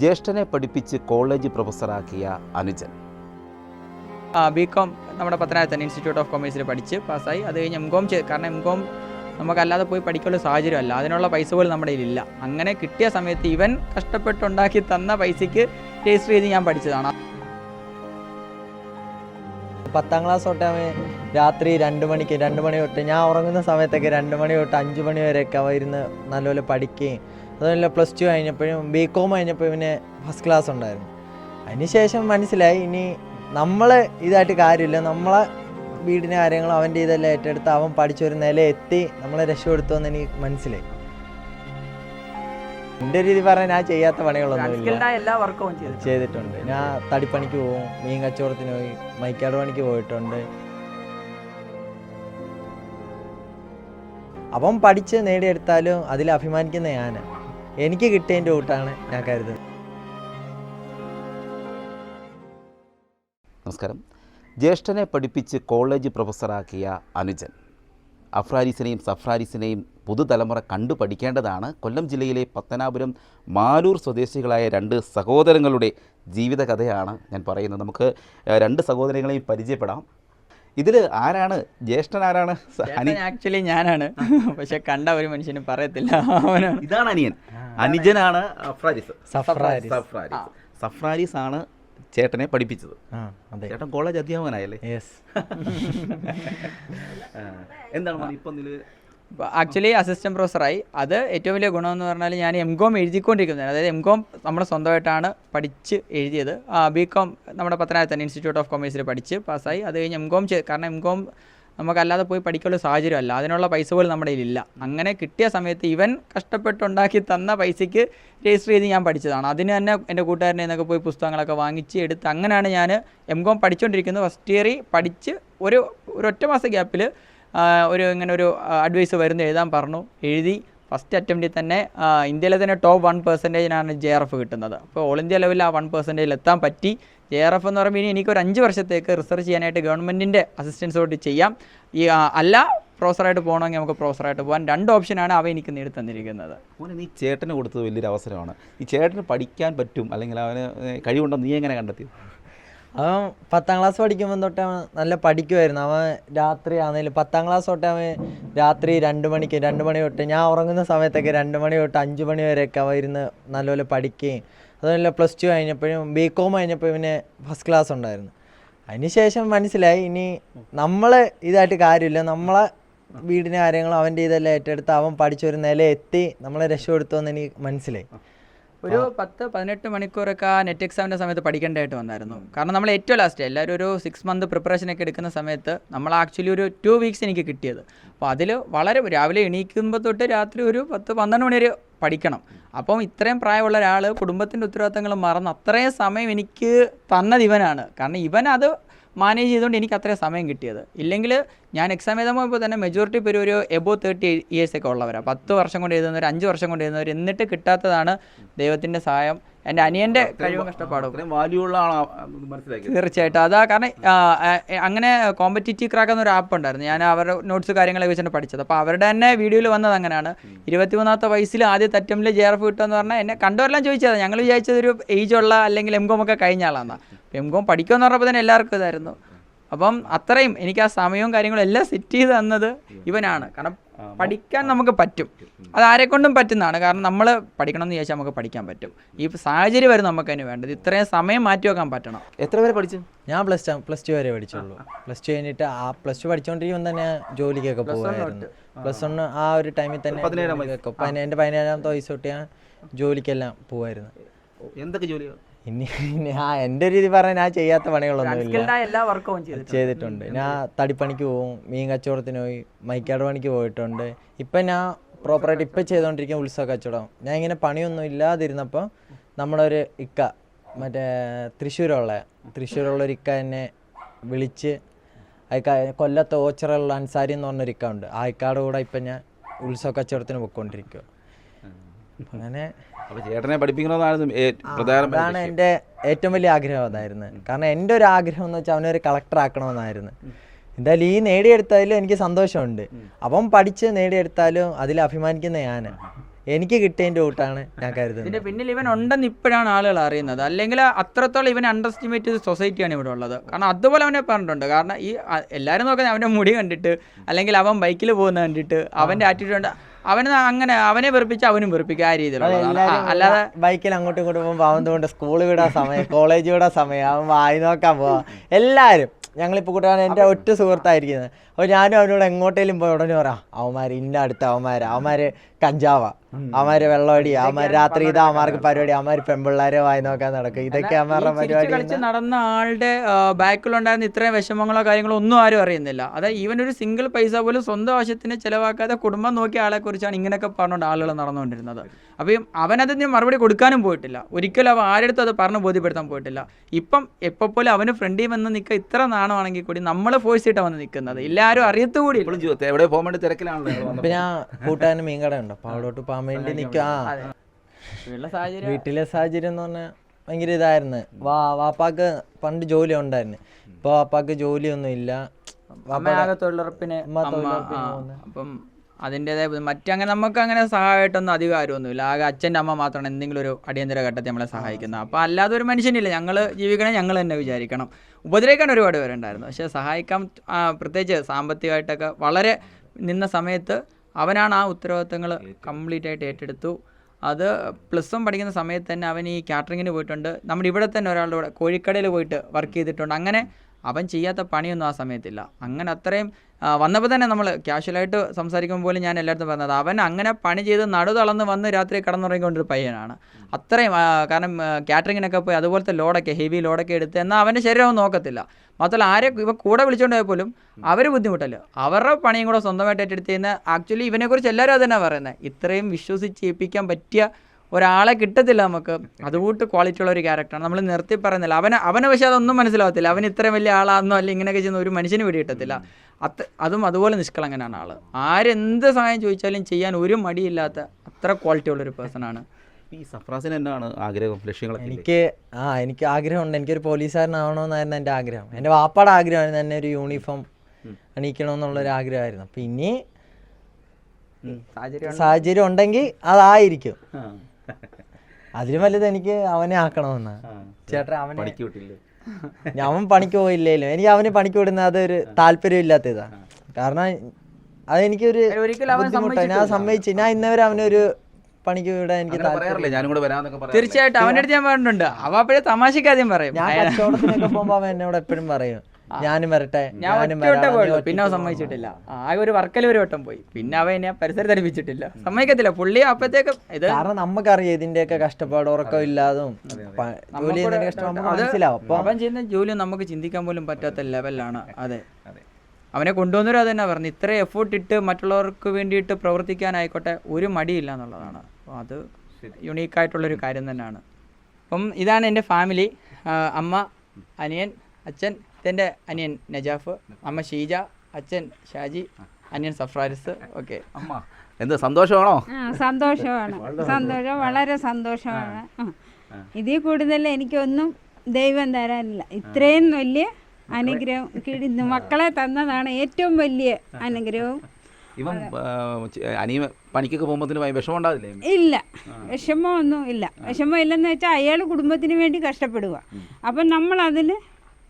ജ്യേഷ്ഠനെ പഠിപ്പിച്ച് കോളേജ് പ്രൊഫസറാക്കിയ അനുജൻ. ബി കോം നമ്മുടെ പത്തനാപുരത്ത് തന്നെ ഇൻസ്റ്റിറ്റ്യൂട്ട് ഓഫ് കൊമേഴ്സിൽ പഠിച്ച് പാസ്സായി. അത് കഴിഞ്ഞ് എം കോം ചെയ്ത് കാരണം എം കോം നമുക്കല്ലാതെ പോയി പഠിക്കാനുള്ള സാഹചര്യമല്ല. അതിനുള്ള പൈസ പോലും നമ്മുടെ ഇല്ല അങ്ങനെ കിട്ടിയ സമയത്ത് ഇവൻ കഷ്ടപ്പെട്ടുണ്ടാക്കി തന്ന പൈസയ്ക്ക് രജിസ്റ്റർ ചെയ്ത് ഞാൻ പഠിച്ചതാണ്. പത്താം ക്ലാസ് തൊട്ട് അവൻ രാത്രി രണ്ട് മണിക്ക് രണ്ട് മണി തൊട്ട് ഞാൻ ഉറങ്ങുന്ന സമയത്തൊക്കെ രണ്ട് മണി തൊട്ട് അഞ്ച് മണി വരെയൊക്കെ അവ ഇരുന്ന് നല്ലപോലെ പഠിക്കുകയും അതുപോലെ പ്ലസ് ടു കഴിഞ്ഞപ്പോഴും ബി കോം കഴിഞ്ഞപ്പോൾ പിന്നെ ഫസ്റ്റ് ക്ലാസ് ഉണ്ടായിരുന്നു. അതിനുശേഷം മനസ്സിലായി ഇനി നമ്മൾ ഇതായിട്ട് കാര്യമില്ല. നമ്മളെ വീടിന്റെ കാര്യങ്ങൾ അവന്റെ ഇതെല്ലാം ഏറ്റെടുത്ത് അവൻ പഠിച്ചൊരു നില എത്തി നമ്മളെ രക്ഷപ്പെടുത്തുമെന്ന് എനിക്ക് മനസ്സിലായി. എന്റെ രീതി പറഞ്ഞാൽ ഞാൻ ചെയ്യാത്ത പണികളൊന്നുമില്ല. എല്ലാ വർക്കും ചെയ്തു ചെയ്തിട്ടുണ്ട്. ഞാൻ തടിപ്പണിക്ക് പോകും മീൻ കച്ചവടത്തിന് പോയി മൈക്കാട് പണിക്ക് പോയിട്ടുണ്ട്. അവൻ പഠിച്ച് നേടിയെടുത്താലും അതിൽ അഭിമാനിക്കുന്ന ഞാൻ എനിക്ക് കിട്ടിയതിന്റെ കൂട്ടാണ് ഞാൻ കരുതുന്നത്. നമസ്കാരം. ജ്യേഷ്ഠനെ പഠിപ്പിച്ച് കോളേജ് പ്രൊഫസറാക്കിയ അനുജൻ. അഫ്രാരിസിനെയും സഫ്രാരിസിനെയും പുതുതലമുറ കണ്ടു പഠിക്കേണ്ടതാണ്. കൊല്ലം ജില്ലയിലെ പത്തനാപുരം മാലൂർ സ്വദേശികളായ രണ്ട് സഹോദരങ്ങളുടെ ജീവിതകഥയാണ് ഞാൻ പറയുന്നത്. നമുക്ക് രണ്ട് സഹോദരങ്ങളെയും പരിചയപ്പെടാം. ഇതിൽ ആരാണ്? ജ്യേഷ്ഠൻ ആരാണ്? അനി ആക്ച്വലി ഞാനാണ്. പക്ഷെ കണ്ട ഒരു മനുഷ്യന് പറയത്തില്ല. അവനാണ് ഇതാണ് അനിയൻ. അനുജനാണ് സഫ്രാരിസ്. സഫ്രാരിസ്. സഫ്രാരിസ് ആണ് ചേട്ടനെ പഠിപ്പിച്ചത്. അതെ. ചേട്ടൻ കോളേജ് അധ്യാപകനായല്ലേ? യെസ് എന്താണ് ഇപ്പൊ ആക്ച്വലി അസിസ്റ്റന്റ് പ്രൊഫസറായി അത് ഏറ്റവും വലിയ ഗുണമെന്ന് പറഞ്ഞാൽ ഞാൻ എം കോം എഴുതിക്കൊണ്ടിരിക്കുന്നത് അതായത് എം കോം നമ്മൾ സ്വന്തമായിട്ടാണ് പഠിച്ച് എഴുതിയത്. ബി കോം നമ്മുടെ പത്തനാപുരത്ത് തന്നെ ഇൻസ്റ്റിറ്റ്യൂട്ട് ഓഫ് കൊമേഴ്സിൽ പഠിച്ച് പാസ്സായി. അത് കഴിഞ്ഞ് എം കോം കാരണം എം കോം നമുക്കല്ലാതെ പോയി പഠിക്കാനുള്ള സാഹചര്യമല്ല അതിനുള്ള പൈസ പോലും നമ്മുടെ കയ്യിലില്ല. അങ്ങനെ കിട്ടിയ സമയത്ത് ഇവൻ കഷ്ടപ്പെട്ടുണ്ടാക്കി തന്ന പൈസയ്ക്ക് രജിസ്റ്റർ ചെയ്ത് ഞാൻ പഠിച്ചതാണ്. അതിന് തന്നെ എന്റെ കൂട്ടുകാരനെ നിന്നൊക്കെ പോയി പുസ്തകങ്ങളൊക്കെ വാങ്ങിച്ച് എടുത്ത് അങ്ങനെയാണ് ഞാൻ എം കോം പഠിച്ചുകൊണ്ടിരിക്കുന്നത് ഫസ്റ്റ് ഇയറിൽ പഠിച്ച് ഒരു ഒരൊറ്റ മാസ ഗ്യാപ്പിൽ ഒരു ഇങ്ങനെ ഒരു അഡ്വൈസ് വരുന്നു എഴുതാൻ പറഞ്ഞു. എഴുതി ഫസ്റ്റ് അറ്റംപ്റ്റിൽ തന്നെ ഇന്ത്യയിലെ തന്നെ ടോപ്പ് വൺ പെർസെന്റേജിനാണ് ജെ ആർ എഫ് കിട്ടുന്നത്. അപ്പോൾ ഓൾ ഇന്ത്യ ലെവലിൽ ആ വൺ പെർസെന്റേജിൽ എത്താൻ പറ്റി. ജെ ആർ എഫ് എന്ന് പറയുമ്പോൾ ഇനി എനിക്ക് ഒരു അഞ്ച് വർഷത്തേക്ക് റിസർച്ച് ചെയ്യാനായിട്ട് ഗവൺമെന്റിന്റെ അസിസ്റ്റൻസോട്ട് ചെയ്യാം. ഈ അല്ല പ്രൊഫസറായിട്ട് പോകണമെങ്കിൽ നമുക്ക് പ്രൊഫസറായിട്ട് പോകാൻ രണ്ട് ഓപ്ഷനാണ് അവ എനിക്ക് നേടി തന്നിരിക്കുന്നത്. മോനെ നീ ചേട്ടന് കൊടുത്തത് വലിയൊരു അവസരമാണ്. ഈ ചേട്ടന് പഠിക്കാൻ പറ്റും അല്ലെങ്കിൽ അവന് കഴിവുണ്ടെന്ന് നീ എങ്ങനെ കണ്ടെത്തി അവൻ പത്താം ക്ലാസ് പഠിക്കുമ്പോൾ തൊട്ട് അവൻ നല്ല പഠിക്കുമായിരുന്നു അവൻ രാത്രി ആണെങ്കിലും പത്താം ക്ലാസ് തൊട്ട് അവൻ രാത്രി രണ്ട് മണിക്ക് രണ്ട് മണി തൊട്ട് ഞാൻ ഉറങ്ങുന്ന സമയത്തൊക്കെ രണ്ട് മണി തൊട്ട് അഞ്ച് മണി വരെയൊക്കെ അവൻ ഇരുന്ന് നല്ലപോലെ പഠിക്കുകയും അതുപോലെ പ്ലസ് ടു കഴിഞ്ഞപ്പോഴും ബി കോം കഴിഞ്ഞപ്പോൾ പിന്നെ ഫസ്റ്റ് ക്ലാസ് ഉണ്ടായിരുന്നു. അതിനുശേഷം മനസ്സിലായി ഇനി നമ്മൾ ഇതായിട്ട് കാര്യമില്ല. നമ്മളെ വീടിന്റെ കാര്യങ്ങളും അവന്റെ ഇതെല്ലാം ഏറ്റെടുത്ത് അവൻ പഠിച്ചൊരു നില എത്തി നമ്മളെ രക്ഷപ്പെടുത്തുമെന്ന് എനിക്ക് മനസ്സിലായി. ഒരു പത്ത് പതിനെട്ട് മണിക്കൂറൊക്കെ ആ നെറ്റ് എക്സാമിന്റെ സമയത്ത് പഠിക്കേണ്ടതായിട്ട് വന്നായിരുന്നു. കാരണം നമ്മൾ ഏറ്റവും ലാസ്റ്റ് എല്ലാവരും ഒരു സിക്സ് മന്ത് പ്രിപ്പറേഷൻ ഒക്കെ എടുക്കുന്ന സമയത്ത് നമ്മൾ ആക്ച്വലി ഒരു ടു വീക്സ് എനിക്ക് കിട്ടിയത്. അപ്പോൾ അതിൽ വളരെ രാവിലെ എണീക്കുമ്പോൾ തൊട്ട് രാത്രി ഒരു പത്ത് പന്ത്രണ്ട് മണി വരെ പഠിക്കണം. അപ്പം ഇത്രയും പ്രായമുള്ള ഒരാൾ കുടുംബത്തിന്റെ ഉത്തരവാദിത്തങ്ങൾ മറന്ന് അത്രയും സമയം എനിക്ക് തന്നത് ഇവനാണ് കാരണം ഇവൻ അത് മാനേജ് ചെയ്തുകൊണ്ട് എനിക്ക് അത്രയും സമയം കിട്ടിയത്. ഇല്ലെങ്കിൽ ഞാൻ എക്സാം എഴുതാൻ പോയപ്പോൾ തന്നെ മെജോറിറ്റി പേര് ഒരു എബോ തേർട്ടി ഇയേഴ്സ് ഒക്കെ ഉള്ളവരാണ് പത്ത് വർഷം കൊണ്ട് എഴുതുന്നവർ അഞ്ച് വർഷം കൊണ്ട് എഴുതുന്നവർ എന്നിട്ട് കിട്ടാത്തതാണ് ദൈവത്തിന്റെ സഹായം. എന്റെ അനിയന്റെ കഴിവും കഷ്ടപ്പാടും. തീർച്ചയായിട്ടും. അതാ കാരണം അങ്ങനെ കോമ്പറ്റീറ്റീവ് ക്രാക്ക് എന്നൊരു ആപ്പ് ഉണ്ടായിരുന്നു. ഞാൻ അവരുടെ നോട്ട്സ് കാര്യങ്ങളൊക്കെ വെച്ചാണ് പഠിച്ചത്. അപ്പോൾ അവരുടെ തന്നെ വീഡിയോയിൽ വന്നത് അങ്ങനെയാണ്. ഇരുപത്തിമൂന്നാമത്തെ വയസ്സിൽ ആദ്യ തറ്റമ്പിൽ ജെ ആർ എഫ് കിട്ടുമെന്ന് പറഞ്ഞാൽ എന്നെ കണ്ടവരെല്ലാം ചോദിച്ചത്. ഞങ്ങൾ വിചാരിച്ചത് ഒരു ഏജ് ഉള്ള അല്ലെങ്കിൽ എം കോം ഒക്കെ കഴിഞ്ഞ ആളാണ് എം കോം പഠിക്കുമെന്ന് പറഞ്ഞപ്പോൾ തന്നെ എല്ലാവർക്കും ഇതായിരുന്നു. അപ്പം അത്രയും എനിക്ക് ആ സമയവും കാര്യങ്ങളും എല്ലാം സെറ്റ് ചെയ്ത് തന്നത് ഇവനാണ്. കാരണം പഠിക്കാൻ നമുക്ക് പറ്റും. അത് ആരെക്കൊണ്ടും പറ്റുന്നതാണ്. കാരണം നമ്മൾ പഠിക്കണമെന്ന് ചോദിച്ചാൽ നമുക്ക് പഠിക്കാൻ പറ്റും. ഈ സാഹചര്യം വരും നമുക്ക് അതിന് വേണ്ടത് ഇത്രയും സമയം മാറ്റി വെക്കാൻ പറ്റണം. എത്ര വരെ പഠിച്ചു? ഞാൻ പ്ലസ് ടു പ്ലസ് ടു വരെ പഠിച്ചുള്ളൂ. പ്ലസ് ടു കഴിഞ്ഞിട്ട് ആ പ്ലസ് ടു പഠിച്ചുകൊണ്ടിരിക്കുമ്പോൾ തന്നെ ജോലിക്കൊക്കെ പോകുമായിരുന്നു പ്ലസ് വൺ ആ. ഒരു ടൈമിൽ തന്നെ എന്റെ പതിനേഴാമത്തെ വയസ്സ് തൊട്ട് ഞാൻ ജോലിക്കെല്ലാം പോകുമായിരുന്നു എന്തൊക്കെ ജോലിയാണ് ഇനി ഞാൻ ആ എന്റെ രീതി പറഞ്ഞാൽ ഞാൻ ചെയ്യാത്ത പണികളൊന്നുമില്ല. എല്ലാ വർക്കും ചെയ്തിട്ടുണ്ട്. ഞാൻ തടിപ്പണിക്ക് പോകും മീൻ കച്ചവടത്തിന് പോയി മൈക്കാട് പണിക്ക് പോയിട്ടുണ്ട്. ഇപ്പം ഞാൻ പ്രോപ്പറായിട്ട് ഇപ്പം ചെയ്തുകൊണ്ടിരിക്കുന്ന ഉത്സവ കച്ചവടം. ഞാൻ ഇങ്ങനെ പണിയൊന്നും ഇല്ലാതിരുന്നപ്പോൾ നമ്മളൊരു ഇക്ക മറ്റേ തൃശ്ശൂരുള്ള തൃശ്ശൂരുള്ള ഒരു ഇക്ക എന്നെ വിളിച്ച് അയക്ക കൊല്ലത്തെ ഓച്ചറുള്ള അൻസാരി എന്ന് പറഞ്ഞൊരു ഇക്ക ഉണ്ട്. ആ ഇക്കാട് കൂടെ ഇപ്പം ഞാൻ ഉത്സവ കച്ചവടത്തിന് പോയിക്കൊണ്ടിരിക്കുക അങ്ങനെ അപ്പോൾ ചേട്ടനെ പഠിപ്പിക്കണമെന്നായിരുന്നു അതാണ്. എന്റെ ഏറ്റവും വലിയ ആഗ്രഹം അതായിരുന്നു. കാരണം എന്റെ ഒരു ആഗ്രഹം എന്ന് വെച്ചാൽ അവനൊരു കളക്ടർ ആക്കണമെന്നായിരുന്നു. എന്തായാലും ഈ നേടിയെടുത്തതിലും എനിക്ക് സന്തോഷമുണ്ട്. അപ്പം പഠിച്ച് നേടിയെടുത്താലും അതിൽ അഭിമാനിക്കുന്ന ഞാൻ എനിക്ക് കിട്ടിയതിന്റെ കൂട്ടാണ് ഞാൻ കരുതുന്നത്. ഇതിന്റെ പിന്നിൽ ഇവൻ ഉണ്ടെന്ന് ഇപ്പോഴാണ് ആളുകൾ അറിയുന്നത്. അല്ലെങ്കിൽ അത്രത്തോളം ഇവൻ അണ്ടർ എസ്റ്റിമേറ്റ് ചെയ്ത സൊസൈറ്റിയാണ് ഇവിടെ ഉള്ളത്. കാരണം അതുപോലെ അവനെ പറഞ്ഞിട്ടുണ്ട്. കാരണം ഈ എല്ലാവരും നോക്കുന്നത് അവന്റെ മുടി കണ്ടിട്ട് അല്ലെങ്കിൽ അവൻ ബൈക്കിൽ പോകുന്ന കണ്ടിട്ട് അവന്റെ ആറ്റിറ്റ്യൂഡ് അവന് അങ്ങനെ അവനെ വെറുപ്പിച്ച അവനും വെറുപ്പിക്കുക ആ രീതിയിലുള്ള അല്ലാതെ ബൈക്കിൽ അങ്ങോട്ടും ഇങ്ങോട്ടും പോകുമ്പോൾ അവൻ കൊണ്ട് സ്കൂൾ വിടാൻ സമയം കോളേജ് വിടാൻ സമയം അവൻ വായി നോക്കാൻ പോവാ. എല്ലാവരും ഞങ്ങളിപ്പോൾ കൂട്ടുകാരൻ എന്റെ ഒറ്റ സുഹൃത്തായിരിക്കുന്നത്. അപ്പോൾ ഞാനും അവനോട് എങ്ങോട്ടേലും പോയി ഉടനെ പറയാം അവന്മാർ ഇന്ന അടുത്ത അവന്മാർ അവന്മാർ കഞ്ചാവ. അവന്മാർ വെള്ളമടി അവന്മാർ രാത്രി ഇതാ അവന്മാർക്ക് പരിപാടി അവന്മാർ പെൺപിള്ളേരെ വായി നോക്കാൻ നടക്കും. ഇതൊക്കെ അവന്മാരുടെ പരിപാടി കളിച്ച് നടന്ന ആളുടെ ബാക്കിലുണ്ടായിരുന്ന ഇത്രയും വിഷമങ്ങളോ കാര്യങ്ങളോ ഒന്നും ആരും അറിയുന്നില്ല. അതായത് ഈവൻ ഒരു സിംഗിൾ പൈസ പോലും സ്വന്തം ആവശ്യത്തിന് ചിലവാക്കാതെ കുടുംബം നോക്കിയ ആളെ കുറിച്ചാണ് ഇങ്ങനെയൊക്കെ പറഞ്ഞുകൊണ്ട് ആളുകൾ നടന്നുകൊണ്ടിരുന്നത്. അപ്പം അവനതിന് മറുപടി കൊടുക്കാനും പോയിട്ടില്ല. ഒരിക്കലും അവൻ ആരെടുത്തും അത് പറഞ്ഞ് ബോധ്യപ്പെടുത്താൻ പോയിട്ടില്ല. ഇപ്പം എപ്പോൾ പോലും അവന് ഫ്രണ്ടിൽ വന്ന് നിൽക്കുക ഇത്ര നാണമാണെങ്കിൽ കൂടി നമ്മൾ ഫോഴ്സ് ചെയ്തിട്ടാണ് വന്ന് നിൽക്കുന്നത്. എല്ലാവരും അറിയത്തുകൂടി പിന്നെ കൂട്ടാനും മീൻകട ഉണ്ട് അപ്പോൾ അവിടോട്ട് പോകാൻ വേണ്ടി നിൽക്കുക വീട്ടിലെ സാഹചര്യം എന്ന് പറഞ്ഞാൽ ഭയങ്കര ഇതായിരുന്നു. വാ വാപ്പാക്ക് പണ്ട് ജോലി ഉണ്ടായിരുന്നു ഇപ്പൊ വാപ്പാക്ക് ജോലിയൊന്നും ഇല്ല. അമ്മ ആകെ തൊഴിലുറപ്പിന് അമ്മ അമ്മ തൊഴിലുറപ്പിന് ആ, പോകുന്നെ. അപ്പം അതിന്റെതായ മറ്റങ്ങനെ നമുക്ക് അങ്ങനെ സഹായമായിട്ടൊന്നും അധികം ആരുമൊന്നുമില്ല ആകെ അച്ഛന്റെ അമ്മ മാത്രമാണ് എന്തെങ്കിലും ഒരു അടിയന്തര ഘട്ടത്തിൽ നമ്മളെ സഹായിക്കുന്നത്. അപ്പോൾ അല്ലാതെ ഒരു മനുഷ്യനില്ല. ഞങ്ങൾ ജീവിക്കണേ ഞങ്ങൾ തന്നെ വിചാരിക്കണം. ഉപദ്രവിക്കാൻ ഒരുപാട് പേരുണ്ടായിരുന്നു. പക്ഷേ സഹായിക്കാൻ പ്രത്യേകിച്ച് സാമ്പത്തികമായിട്ടൊക്കെ വളരെ നിന്ന സമയത്ത് അവനാണ് ആ ഉത്തരവാദിത്തങ്ങൾ കംപ്ലീറ്റ് ആയിട്ട് ഏറ്റെടുത്തു. അത് പ്ലസ് വൺ പഠിക്കുന്ന സമയത്ത് തന്നെ അവൻ ഈ കാറ്ററിങ്ങിന് പോയിട്ടുണ്ട്. നമ്മുടെ ഇവിടെ തന്നെ ഒരാളുടെ കൂടെ കോഴിക്കടയിൽ പോയിട്ട് വർക്ക് ചെയ്തിട്ടുണ്ട്. അങ്ങനെ അവൻ ചെയ്യാത്ത പണിയൊന്നും ആ സമയത്തില്ല. അങ്ങനെ അത്രയും വന്നപ്പോൾ തന്നെ നമ്മൾ ക്യാഷ്വലായിട്ട് സംസാരിക്കുമ്പോൾ പോലും ഞാൻ എല്ലായിടത്തും പറഞ്ഞത് അവൻ അങ്ങനെ പണി ചെയ്ത് നടു തളർന്ന് വന്ന് രാത്രി കടന്നുറങ്ങിക്കൊണ്ടൊരു പയ്യനാണ്. അത്രയും കാരണം കാറ്ററിങ്ങിനൊക്കെ പോയി അതുപോലത്തെ ലോഡൊക്കെ ഹെവി ലോഡൊക്കെ എടുത്ത് എന്നാൽ അവന്റെ ശരീരം നോക്കത്തില്ല. മാത്രമല്ല ആരെ ഇവ കൂടെ വിളിച്ചുകൊണ്ട് പോയാൽ പോലും അവർ ബുദ്ധിമുട്ടല്ലോ? അവരുടെ പണിയും കൂടെ സ്വന്തമായിട്ട് ഏറ്റെടുത്ത് ചെയ്യുന്ന ആക്ച്വലി ഇവനെക്കുറിച്ച് എല്ലാവരും അത് തന്നെ പറയുന്നത് ഇത്രയും വിശ്വസിച്ച് ഏൽപ്പിക്കാൻ പറ്റിയ ഒരാളെ കിട്ടത്തില്ല നമുക്ക്. അതുകൂട്ട് ക്വാളിറ്റി ഉള്ള ഒരു ക്യാരക്ടറാണ് നമ്മൾ നിർത്തി പറയുന്നില്ല. അവന് അവനെ പക്ഷേ അതൊന്നും മനസ്സിലാവത്തില്ല. അവൻ ഇത്രയും വലിയ ആളാണെന്നോ അല്ലെങ്കിൽ ഇങ്ങനെയൊക്കെ ചെയ്യുന്ന ഒരു മനുഷ്യന് പിടി കിട്ടത്തില്ല. അത് അതും അതുപോലെ നിഷ്കളങ്കനാണ് ആൾ. ആരെന്ത് സഹായം ചോദിച്ചാലും ചെയ്യാൻ ഒരു മടിയില്ലാത്ത അത്ര ക്വാളിറ്റി ഉള്ളൊരു പേഴ്സൺ ആണ്. ഈ സഫ്രാസിന് എന്നാണ് ആഗ്രഹം? ലക്ഷ്യങ്ങളൊക്കെ എനിക്ക് ആ എനിക്ക് ആഗ്രഹമുണ്ട്. എനിക്കൊരു പോലീസുകാരനാവണമെന്നായിരുന്നു എന്റെ ആഗ്രഹം. എന്റെ വാപ്പാടെ ആഗ്രഹമായിരുന്നു തന്നെ ഒരു യൂണിഫോം അണിയിക്കണമെന്നുള്ളൊരു ആഗ്രഹമായിരുന്നു. അപ്പം ഇനി സാഹചര്യം ഉണ്ടെങ്കിൽ അതായിരിക്കും. അതിലും വലുത് എനിക്ക് അവനെ ആക്കണമെന്ന്. ചേട്ടൻ ചേട്ടാ അവനെ പണിക്ക് വിട്ടില്ലേ? ഞാൻ അവൻ പണിക്ക് പോയില്ലേലും. എനിക്ക് അവന് പണിക്ക് വിടുന്ന അതൊരു താല്പര്യം ഇതാ കാരണം അതെനിക്കൊരു ബുദ്ധിമുട്ടാണ് ഞാൻ സമ്മതിച്ചു ഞാൻ ഇന്നവരെ അവനൊരു പണിക്ക് വിടാൻ എനിക്ക്? തീർച്ചയായിട്ടും അവന്റെ അടുത്ത് ഞാൻ പറഞ്ഞിട്ടുണ്ട്. അവ അപ്പോഴേ തമാശക്കാദ്യം പറയും. ഞാൻ കച്ചവടത്തിനൊക്കെ പോകുമ്പോ അവൻ എന്നോട് എപ്പോഴും പറയും. ഞാനും വരട്ടെ ഞാൻ ഞാനും ഒറ്റ പോയുള്ളൂ. പിന്നെ അവൻ സമ്മതിച്ചിട്ടില്ല. ആകെ ഒരു വർക്കൽ ഒരു വട്ടം പോയി. പിന്നെ അവൻ എന്നെ പരിസരത്ത് അടുപ്പിച്ചിട്ടില്ല. സമ്മതിക്കത്തില്ല. പുള്ളി അപ്പത്തേക്ക് ഇത് കാരണം നമുക്കറിയാം ഇതിന്റെയൊക്കെ കഷ്ടപ്പാട് ഉറക്കം ഇല്ലാതും ജോലി നമുക്ക് മനസ്സിലാവും. അവൻ ചെയ്യുന്ന ജോലി നമുക്ക് ചിന്തിക്കാൻ പോലും പറ്റാത്ത ലെവലാണ് അതെ. അവനെ കൊണ്ടുവന്നവരും അത് തന്നെ പറഞ്ഞു. ഇത്ര എഫേർട്ട് ഇട്ട് മറ്റുള്ളവർക്ക് വേണ്ടിയിട്ട് പ്രവർത്തിക്കാനായിക്കോട്ടെ ഒരു മടിയില്ല എന്നുള്ളതാണ്. അത് യുണീക്കായിട്ടുള്ളൊരു കാര്യം തന്നെയാണ്. അപ്പം ഇതാണ് എന്റെ ഫാമിലി അമ്മ അനിയൻ അച്ഛൻ ഇതെന്റെ അനിയൻ നജാഫ് അമ്മ ഷീജ അച്ഛൻ ഷാജി അനിയൻ സഫ്രാരിസ് ഓക്കെ. അമ്മ എന്ത് സന്തോഷമാണോ? സന്തോഷമാണ്. സന്തോഷം വളരെ സന്തോഷമാണ്. ഇതിൽ കൂടുതൽ എനിക്കൊന്നും ദൈവം തരാനില്ല. ഇത്രയും വലിയ അനുഗ്രഹം കിടി മക്കളെ തന്നതാണ് ഏറ്റവും വലിയ അനുഗ്രഹവും. ഇവൻ അനിയ പണിക്കൊക്കെ പോകുമ്പോൾ വിഷമം ഉണ്ടാവില്ലേ? ഇല്ല. വിഷമമൊന്നും ഇല്ല. വിഷമം ഇല്ലെന്ന് വെച്ചാൽ അയാൾ കുടുംബത്തിന് വേണ്ടി കഷ്ടപ്പെടുക അപ്പം നമ്മൾ അതിന്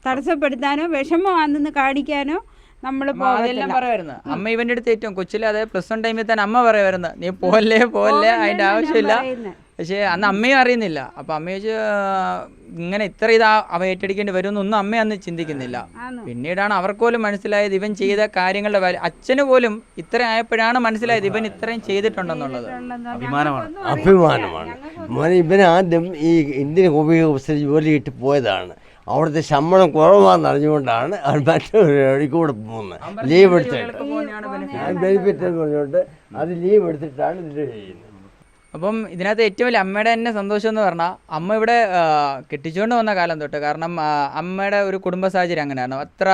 തടസ്സപ്പെടുത്താനോ വിഷമമാണെന്ന് കാണിക്കാനോ നമ്മൾ അമ്മ അതെല്ലാം പറയുമായിരുന്നു അമ്മ ഇവന്റെ അടുത്ത് ഏറ്റവും കൊച്ചിലെ അതായത് പ്ലസ് വൺ ടൈമിൽ തന്നെ അമ്മ പറയുമായിരുന്നു നീ പോലെ പോലെ അതിന്റെ ആവശ്യമില്ല. പക്ഷേ അന്ന് അമ്മയും അറിയുന്നില്ല. അപ്പൊ അമ്മ ചോദിച്ചു ഇങ്ങനെ ഇത്ര ഇതാ അവ ഏറ്റെടുക്കേണ്ടി വരുമെന്നൊന്നും അമ്മ അന്ന് ചിന്തിക്കുന്നില്ല. പിന്നീടാണ് അവർക്ക് പോലും മനസ്സിലായത് ഇവൻ ചെയ്ത കാര്യങ്ങളുടെ വാല്യൂ അച്ഛന് പോലും ഇത്ര ആയപ്പോഴാണ് മനസ്സിലായത് ഇവൻ ഇത്രയും ചെയ്തിട്ടുണ്ടെന്നുള്ളത്. അഭിമാനമാണ്. അഭിമാനമാണ്. മോനെ ഇവൻ ആദ്യം ഈ ഇന്ത്യൻ ഹോമിയോ ഓഫീസിൽ ജോലി കിട്ടി പോയതാണ്. അവിടുത്തെ ശമ്പളം കുറവാണെന്ന് അറിഞ്ഞുകൊണ്ടാണ് അവൻ മറ്റൊരു കൂടെ പോകുന്നത്. ലീവ് എടുത്തിട്ട് ബെനിഫിറ്റ് എന്ന് പറഞ്ഞുകൊണ്ട് അത് ലീവ് എടുത്തിട്ടാണ് ഇത് ചെയ്യുന്നത്. അപ്പം ഇതിനകത്ത് ഏറ്റവും വലിയ അമ്മയുടെ തന്നെ സന്തോഷം എന്ന് പറഞ്ഞാൽ അമ്മ ഇവിടെ കെട്ടിച്ചുകൊണ്ട് വന്ന കാലം തൊട്ട് കാരണം അമ്മയുടെ ഒരു കുടുംബ സാഹചര്യം അങ്ങനെയാണ് അത്ര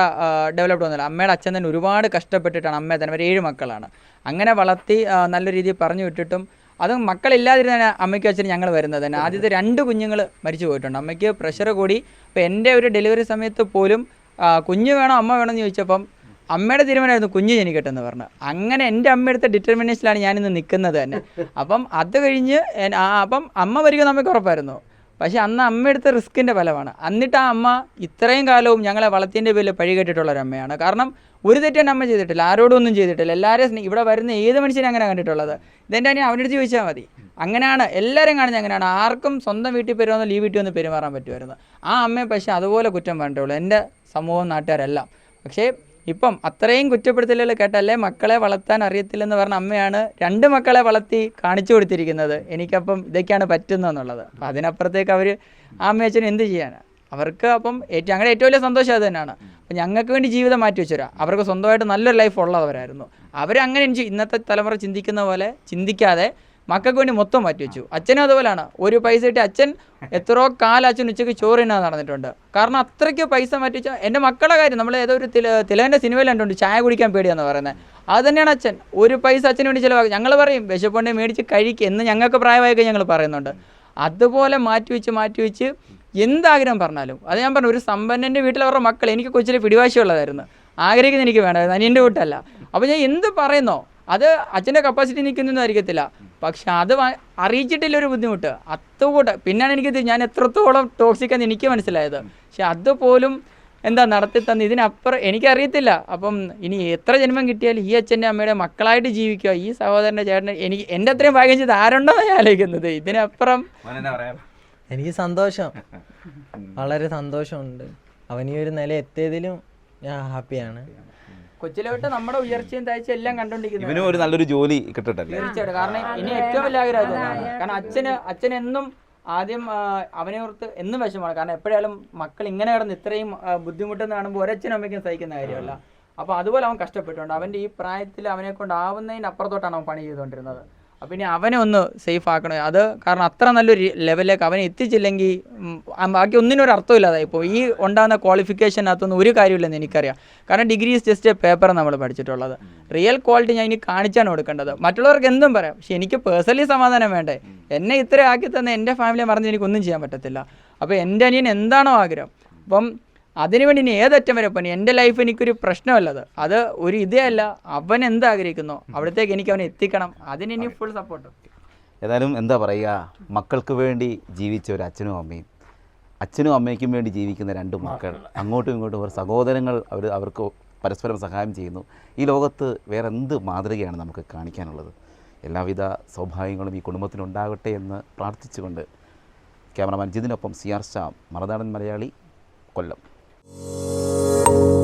ഡെവലപ്ഡ് ഒന്നുമില്ല. അമ്മയുടെ അച്ഛൻ തന്നെ ഒരുപാട് കഷ്ടപ്പെട്ടിട്ടാണ് അമ്മയെ തന്നെ ഒരു ഏഴ് മക്കളാണ്. അങ്ങനെ വളർത്തി നല്ല രീതിയിൽ പറഞ്ഞു വിട്ടിട്ടും അതും മക്കളില്ലാതിരുന്നാണ് അമ്മയ്ക്ക് അച്ഛനും ഞങ്ങൾ വരുന്നത്. തന്നെ ആദ്യത്തെ രണ്ട് കുഞ്ഞുങ്ങൾ മരിച്ചു പോയിട്ടുണ്ട്. അമ്മയ്ക്ക് പ്രഷർ കൂടി. അപ്പോൾ എന്റെ ഒരു ഡെലിവറി സമയത്ത് പോലും കുഞ്ഞ് വേണോ അമ്മ വേണോ എന്ന് ചോദിച്ചപ്പം അമ്മയുടെ തീരുമാനമായിരുന്നു കുഞ്ഞ് ജനിക്കട്ടെ എന്ന് പറഞ്ഞു. അങ്ങനെ എന്റെ അമ്മയെടുത്ത ഡിറ്റർമിനേഷനിലാണ് ഞാനിന്ന് നിൽക്കുന്നത് തന്നെ. അപ്പം അത് കഴിഞ്ഞ് അപ്പം അമ്മ വരിക നമുക്ക് ഉറപ്പായിരുന്നു. പക്ഷേ അന്ന് അമ്മ എടുത്ത റിസ്കിന്റെ ഫലമാണ്. എന്നിട്ട് ആ അമ്മ ഇത്രയും കാലവും ഞങ്ങളെ വളത്തിന്റെ പേരിൽ പഴി കേട്ടിട്ടുള്ള ഒരു അമ്മയാണ്. കാരണം ഒരു തെറ്റാണ് അമ്മ ചെയ്തിട്ടില്ല. ആരോടും ഒന്നും ചെയ്തിട്ടില്ല. എല്ലാവരെയും ഇവിടെ വരുന്ന ഏത് മനുഷ്യനും അങ്ങനെ കണ്ടിട്ടുള്ളത്? ഇതെന്റെ അനിയൻ അവന്റെ ചോദിച്ചാൽ മതി. അങ്ങനെയാണ് എല്ലാവരും കാണുന്നത് അങ്ങനെയാണ്. ആർക്കും സ്വന്തം വീട്ടിൽ പെരുമാറുന്ന ലീവ് വീട്ടിൽ വന്ന് പെരുമാറാൻ പറ്റുമായിരുന്നു. ആ അമ്മയെ പക്ഷേ അതുപോലെ കുറ്റം പറഞ്ഞിട്ടുള്ളൂ. എന്റെ സമൂഹം നാട്ടുകാരെല്ലാം. പക്ഷേ ഇപ്പം അത്രയും കുറ്റപ്പെടുത്തലുകൾ കേട്ടല്ലേ? മക്കളെ വളർത്താൻ അറിയത്തില്ലെന്ന് പറഞ്ഞ അമ്മയാണ് രണ്ട് മക്കളെ വളർത്തി കാണിച്ചു കൊടുത്തിരിക്കുന്നത്. എനിക്കപ്പം ഇതൊക്കെയാണ് പറ്റുന്നതെന്നുള്ളത് അപ്പം അതിനപ്പുറത്തേക്ക് അവർ ആ അമ്മയച്ഛനും എന്ത് ചെയ്യാനാണ് അവർക്ക് അപ്പം ഏറ്റവും ഞങ്ങളുടെ ഏറ്റവും വലിയ സന്തോഷം അത് തന്നെയാണ്. അപ്പം ഞങ്ങൾക്ക് വേണ്ടി ജീവിതം മാറ്റി വെച്ചുതരാം. അവർക്ക് സ്വന്തമായിട്ട് നല്ലൊരു ലൈഫ് ഉള്ളവരായിരുന്നു. അവരങ്ങനെ ഇന്നത്തെ തലമുറ ചിന്തിക്കുന്ന പോലെ ചിന്തിക്കാതെ മക്കൾക്ക് വേണ്ടി മൊത്തം മാറ്റി വെച്ചു. അച്ഛനും അതുപോലെയാണ് ഒരു പൈസ കിട്ടി അച്ഛൻ എത്രയോ കാലം അച്ഛൻ ഉച്ചയ്ക്ക് ചോറിനാ നടന്നിട്ടുണ്ട്. കാരണം അത്രയ്ക്ക് പൈസ മാറ്റി വെച്ചാൽ എന്റെ മക്കളുടെ കാര്യം നമ്മൾ ഏതോ ഒരു തില തിലവന്റെ സിനിമയിൽ കണ്ടുണ്ട് ചായ കുടിക്കാൻ പേടിയാന്ന് പറയുന്നത്. അത് തന്നെയാണ് അച്ഛൻ. ഒരു പൈസ അച്ഛന് വേണ്ടി ചിലവാക്കും ഞങ്ങൾ പറയും വിശപ്പുണ്ടെങ്കിൽ മേടിച്ച് കഴിക്കുക എന്ന് ഞങ്ങൾക്ക് പ്രായമായൊക്കെ ഞങ്ങൾ പറയുന്നുണ്ട്. അതുപോലെ മാറ്റി വെച്ച് മാറ്റി വെച്ച് എന്താഗ്രഹം പറഞ്ഞാലും അത് ഞാൻ പറഞ്ഞു ഒരു സമ്പന്നന്റെ വീട്ടിൽ അവരുടെ മക്കൾ എനിക്ക് കൊച്ചിലെ പിടിവാശിയുള്ളതായിരുന്നു. ആഗ്രഹിക്കുന്ന എനിക്ക് വേണമായിരുന്നു അനിയന്റെ വീട്ടല്ല. അപ്പോൾ ഞാൻ എന്ത് പറയുന്നോ അത് അച്ഛന്റെ കപ്പാസിറ്റി നിൽക്കുന്നൊന്നും ആയിരിക്കത്തില്ല. പക്ഷെ അത് അറിയിച്ചിട്ടില്ല ഒരു ബുദ്ധിമുട്ട്. അത്തുകൂടെ പിന്നെയാണ് എനിക്കിത് ഞാൻ എത്രത്തോളം ടോക്സിക് എന്ന് എനിക്ക് മനസ്സിലായത്. പക്ഷെ അതുപോലും എന്താ നടത്തി തന്ന് ഇതിനപ്പുറം എനിക്കറിയത്തില്ല. അപ്പം ഇനി എത്ര ജന്മം കിട്ടിയാലും ഈ അച്ഛന്റെ അമ്മയുടെ മക്കളായിട്ട് ജീവിക്കുക ഈ സഹോദരന്റെ ചേട്ടൻ എനിക്ക് എന്റെ അത്രയും ഭാഗ്യം ചെയ്ത് ആരുണ്ടോ ഞാൻ ആലോചിക്കുന്നത്. ഇതിനപ്പുറം എനിക്ക് സന്തോഷം. വളരെ സന്തോഷമുണ്ട്. അവൻ ഈ ഒരു നില എത്തിയതിലും ഞാൻ ഹാപ്പിയാണ് കൊച്ചിലെ തൊട്ട് നമ്മുടെ ഉയർച്ചയും താഴ്ചയും എല്ലാം കണ്ടോണ്ടിരിക്കുന്നത് ഇവനും ഒരു നല്ലൊരു ജോലി കിട്ടട്ടെ തീർച്ചയായിട്ടും. കാരണം ഇനി ഏറ്റവും വലിയ ആഗ്രഹം കാരണം അച്ഛന് അച്ഛൻ എന്നും ആദ്യം ആ, അവനെ ഓർത്ത് എന്നും വിഷമമാണ്. കാരണം എപ്പോഴായാലും മക്കൾ ഇങ്ങനെ കിടന്ന് ഇത്രയും ആ, ബുദ്ധിമുട്ടെന്ന് കാണുമ്പോൾ ഒരച്ഛനും അമ്മയ്ക്കും സഹിക്കുന്ന കാര്യമല്ല. അപ്പൊ അതുപോലെ അവൻ കഷ്ടപ്പെട്ടുണ്ട് അവന്റെ ഈ പ്രായത്തിൽ അവനെ കൊണ്ട് കൊണ്ടാവുന്നതിന് അപ്പുറത്തോട്ടാണ് അവൻ പണി ചെയ്തുകൊണ്ടിരുന്നത്. അപ്പോൾ ഇനി അവനെ ഒന്ന് സേഫ് ആക്കണം. അത് കാരണം അത്ര നല്ലൊരു ലെവലിലേക്ക് അവനെ എത്തിച്ചില്ലെങ്കിൽ ബാക്കി ഒന്നിനൊരു ഒരു അർത്ഥമില്ലാതായി ഇപ്പോൾ ഈ ഉണ്ടാകുന്ന ക്വാളിഫിക്കേഷനകത്തൊന്നും ഒരു കാര്യമില്ലെന്ന് എനിക്കറിയാം. കാരണം degree is just a paper നമ്മൾ പഠിച്ചിട്ടുള്ളത്. റിയൽ ക്വാളിറ്റി ഞാൻ ഇനി കാണിച്ചാണ് കൊടുക്കേണ്ടത്. മറ്റുള്ളവർക്ക് എന്തും പറയാം. പക്ഷേ എനിക്ക് പേഴ്സണലി സമാധാനം വേണ്ടേ? എന്നെ ഇത്ര ആക്കി തന്ന എന്റെ ഫാമിലിയെ മറന്ന് എനിക്കൊന്നും ചെയ്യാൻ പറ്റത്തില്ല. അപ്പോൾ എന്റെ അനിയൻ എന്താണോ ആഗ്രഹം. അപ്പം അതിനുവേണ്ടി ഇനി ഏതറ്റം വരെ പോയി എന്റെ ലൈഫ് എനിക്കൊരു പ്രശ്നമല്ലത്. അത് ഒരു ഇതേ അല്ല അവൻ എന്താഗ്രഹിക്കുന്നു? അവിടത്തേക്ക് എനിക്ക് അവനെ എത്തിക്കണം. അതിന് ഇനി ഫുൾ സപ്പോർട്ട് ഏതായാലും എന്താ പറയുക? മക്കൾക്ക് വേണ്ടി ജീവിച്ച ഒരു അച്ഛനും അമ്മയും. അച്ഛനും അമ്മയ്ക്കും വേണ്ടി ജീവിക്കുന്ന രണ്ട് മക്കൾ. അങ്ങോട്ടും ഇങ്ങോട്ടും അവർ സഹോദരങ്ങൾ അവർ അവർക്ക് പരസ്പരം സഹായം ചെയ്യുന്നു. ഈ ലോകത്ത് വേറെ എന്ത് മാതൃകയാണ് നമുക്ക് കാണിക്കാനുള്ളത്? എല്ലാവിധ സൗഭാഗ്യങ്ങളും ഈ കുടുംബത്തിനുണ്ടാകട്ടെ എന്ന് പ്രാർത്ഥിച്ചുകൊണ്ട് cameraman ജിതിനൊപ്പം C R Shah Marunadan Malayali Kollam. Música